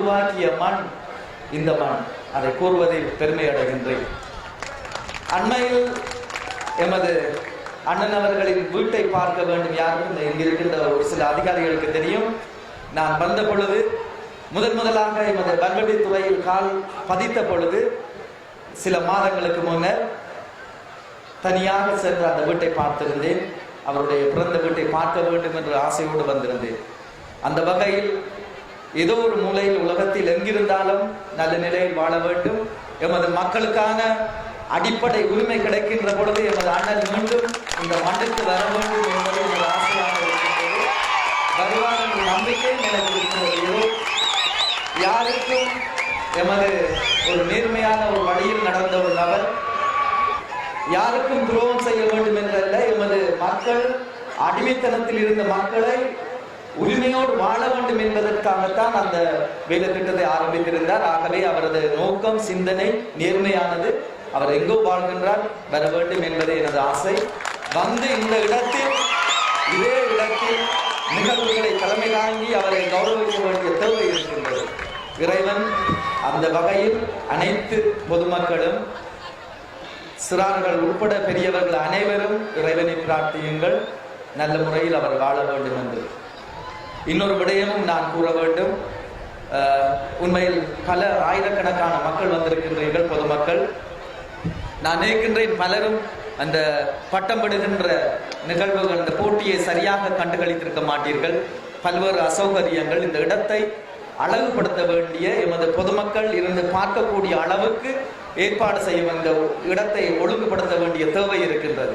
உருவாக்கிய மண் இந்த மண். அதை கூறுவதில் பெருமை அடைகின்றேன். அண்மையில் எமது அண்ணன் அவர்களின் வீட்டை பார்க்க வேண்டும் யாரும் இருக்கின்ற ஒரு சில அதிகாரிகளுக்கு தெரியும். நான் வந்த பொழுது முதன் முதலாக எமது பல்வெடி துறையில் கால் பதித்த பொழுது சில மாதங்களுக்கு முன்னர் தனியாக சென்று அந்த வீட்டை பார்த்திருந்தேன். அவருடைய பிறந்த வீட்டை பார்க்க வேண்டும் என்ற ஆசையோடு வந்திருந்தேன். அந்த வகையில் ஏதோ ஒரு மூலையில் உலகத்தில் எங்கிருந்தாலும் நல்ல நிலையில் வாழ வேண்டும். எமது மக்களுக்கான அடிப்படை உரிமை கிடைக்கின்ற பொழுது எமது அண்ணன் மீண்டும் இந்த மண்ணுக்கு வர வேண்டும் என்பது எனது ஆசையாக இருக்கின்றது. வருவார் என்ற நம்பிக்கை எனக்கு இருக்கிறது. யாருக்கும் எமது ஒரு நேர்மையான ஒரு வழியில் நடந்த ஒரு நபர் யாருக்கும் துரோகம் செய்ய வேண்டும் என்றல்ல. எமது மக்கள் அடிமைத்தனத்தில் இருந்த மக்களை உரிமையோடு வாழ வேண்டும் என்பதற்காகத்தான் அந்த வேலை திட்டத்தை ஆரம்பித்திருந்தார். ஆகவே அவரது நோக்கம் சிந்தனை நேர்மையானது. அவர் எங்கோ வாழ்கின்றார் வர வேண்டும் என்பதே எனது ஆசை. வந்து இந்த இடத்தில் இதே இடத்தில் நிகழ்வுகளை தலைமை தாங்கி அவரை கௌரவிக்க வேண்டிய தேவை இருக்கின்றது. இறைவன் அந்த வகையில் அனைத்து பொதுமக்களும் சிறார்கள் உட்பட பெரியவர்கள் அனைவரும் இறைவனை பிரார்த்தியுங்கள். நல்ல முறையில் அவர் வாழ வேண்டும் என்று. இன்னொரு விடயமும் நான் கூற வேண்டும். உண்மையில் பல ஆயிரக்கணக்கான மக்கள் வந்திருக்கின்றீர்கள் பொதுமக்கள். நான் நினைக்கின்றேன் பலரும் அந்த பட்டம் படுகின்ற நிகழ்வுகள் அந்த போட்டியை சரியாக கண்டுகளித்திருக்க மாட்டீர்கள். பல்வேறு அசௌகரியங்கள் இந்த இடத்தை அழகுபடுத்த வேண்டிய எமது பொதுமக்கள் இருந்து பார்க்கக்கூடிய அளவுக்கு ஏற்பாடு செய்யும் இந்த இடத்தை ஒழுங்குபடுத்த வேண்டிய தேவை இருக்கின்றது.